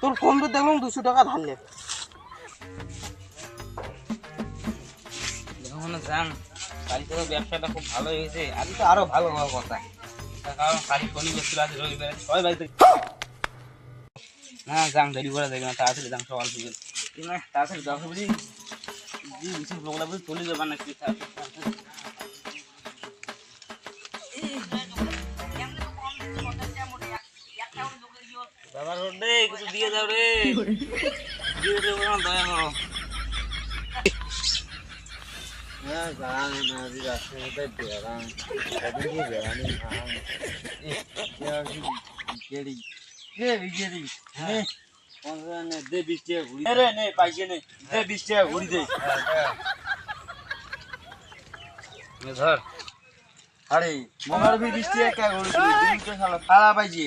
তোর phone pay দেখলাম দুশো টাকা ধারলে। ব্যবসাটা খুব ভালো হয়েছে আরও ভালো হওয়ার কথা। কারণ সবাই বাড়িতে না দেরি করা তাড়াতাড়ি না রে কিছু দিয়ে দাও রে। দিয়ে দেবো না দয়া করো। রে নে পাইছে নে। দে বিশ টাকা ঘুরি দে। ধর। আরে মোবাইল ভি বিশ টাকা গড়ি তুমি তো শালা থালা পাইছি।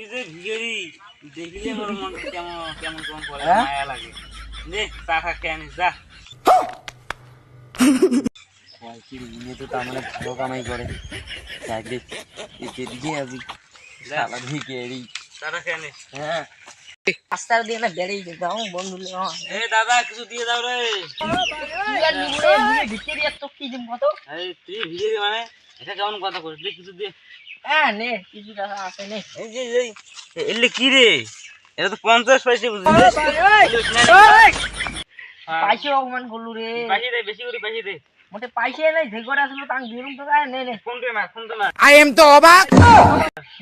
তুই যে ভিখারি দেখলে মোর মন কেমন কেমন কেমন করে হ্যাঁ? মায়া লাগে। নে চা খা খেয়ে আনিস যা। কি নিয়ে তো তার মানে ভালো কামাই করে। চাকরি একে দিয়ে আছি যা। শালা ভিকেরি চাটা খেয়ে আনিস। হ্যাঁ। রাস্তার দিয়ে না বেড়েই যেতে আমার বন্ধু লে আমার এ দাদা কিছু দিয়ে দাও রে। ভিতরে এত কি দিম কত তুই ভিখারি মানে? এটা কেমন কথা করিস কিছু দিয়ে হ্যাঁ নে কিছু টাকা আছে নে। এই যে এলে কি রে? এটা তো পঞ্চাশ পয়সা বুঝলি। পাইছে অপমান করলু রে। পাইছে দে বেশি করে পাইছে দে। মোটে পাইছে নাই যে করে আসলো তাং দিলুম তো গায়ে নে নে। ফোন পে মার ফোন পে মার।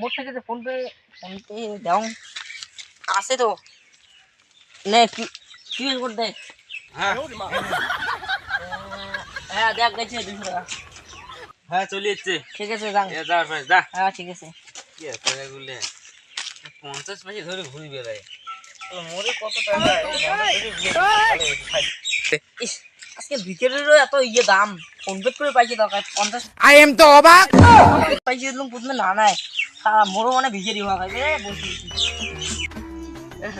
মোট থেকে তো ফোন পে ফোন পে দাও। আছে তো। নে কি কি করে দে হ্যাঁ। হ্যাঁ দেখ গেছে দুশো টাকা। হ্যাঁ চলে যাচ্ছে ঠিক আছে যান যা ভাই যা। হ্যাঁ ঠিক আছে। কি আছে এগুলো? পঞ্চাশ পয়সা ধরে ঘুরি বেড়ায়। মোরে কত টাকা আজকে ভিতরেরও এত ইয়ে দাম। ফোন পে করে পাইছে দরকার পঞ্চাশ। I am the Obak. পাইছে একদম প্রথমে না নাই সারা মোরও মানে ভিখারি হওয়া রে বলছি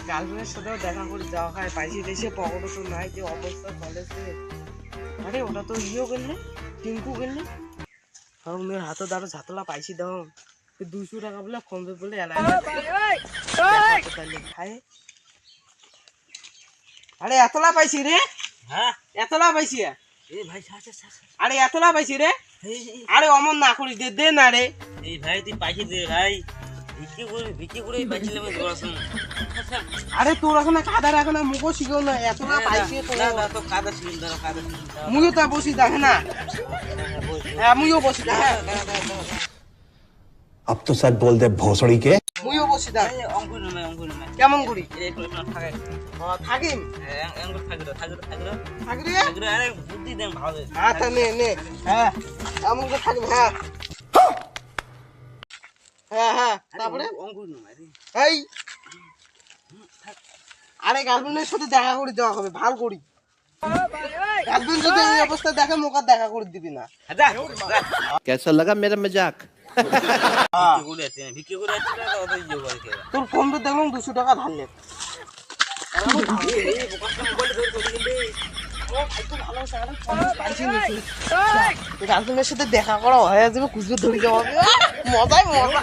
গার্লফ্রেন্ডের সাথেও দেখা করে যাওয়া হয়। পাইছি দেশে পকেটও তো নাই যে অবস্থা চলেছে আরে ওটা তো ইয়েও গেলে টিঙ্কু গেলে কারণ মেয়ের হাতে দ্বারা ঝাতলা পাইছি দাও। দুশো টাকা বলে ফোন পে বলে এলাই আরে এতলা পাইছি রে। হ্যাঁ। এতলা পাইছি। ভাই। আরে এতলা পাইছি রে। আরে অমন না করিস দে দে না রে। এই ভাই তুই পাইছি দে ভাই। করে করে পাইছিলাম আরে তোর এখন কাদা রাখো না মুখও শিখো না। এতলা পাইছি তো। না না তো কাদা দাঁড়া মুইও তা বসি দেখে না। হ্যাঁ, আমিও বসি দাঁড়া। আপ তো স্যার বল দে ভোসড়ি কে। আমিও বসি দা অঙ্কুর নামে অঙ্কুর নামে। কেমন ঘুরি থাকিম? অঙ্কুর থাকি থাকির বুদ্ধি দেন ভালো হ্যাঁ তা নে নে। হ্যাঁ এমন করে থাকিম হ্যাঁ। হ্যাঁ হ্যাঁ তারপরে? অঙ্কুর নামে এই। আরে গার্লফ্রেন্ডের সাথে দেখা করে দেওয়া হবে ভালো করি একদিন যদি এই অবস্থা দেখা করে দিবি না। কেসা লাগা মেরা মজাক। তোর ফোনটা দেখলাম দুশো টাকা ধারলে সাথে দেখা করা হয়ে যাবে কুচবে ধরে যাওয়া মজাই মজা।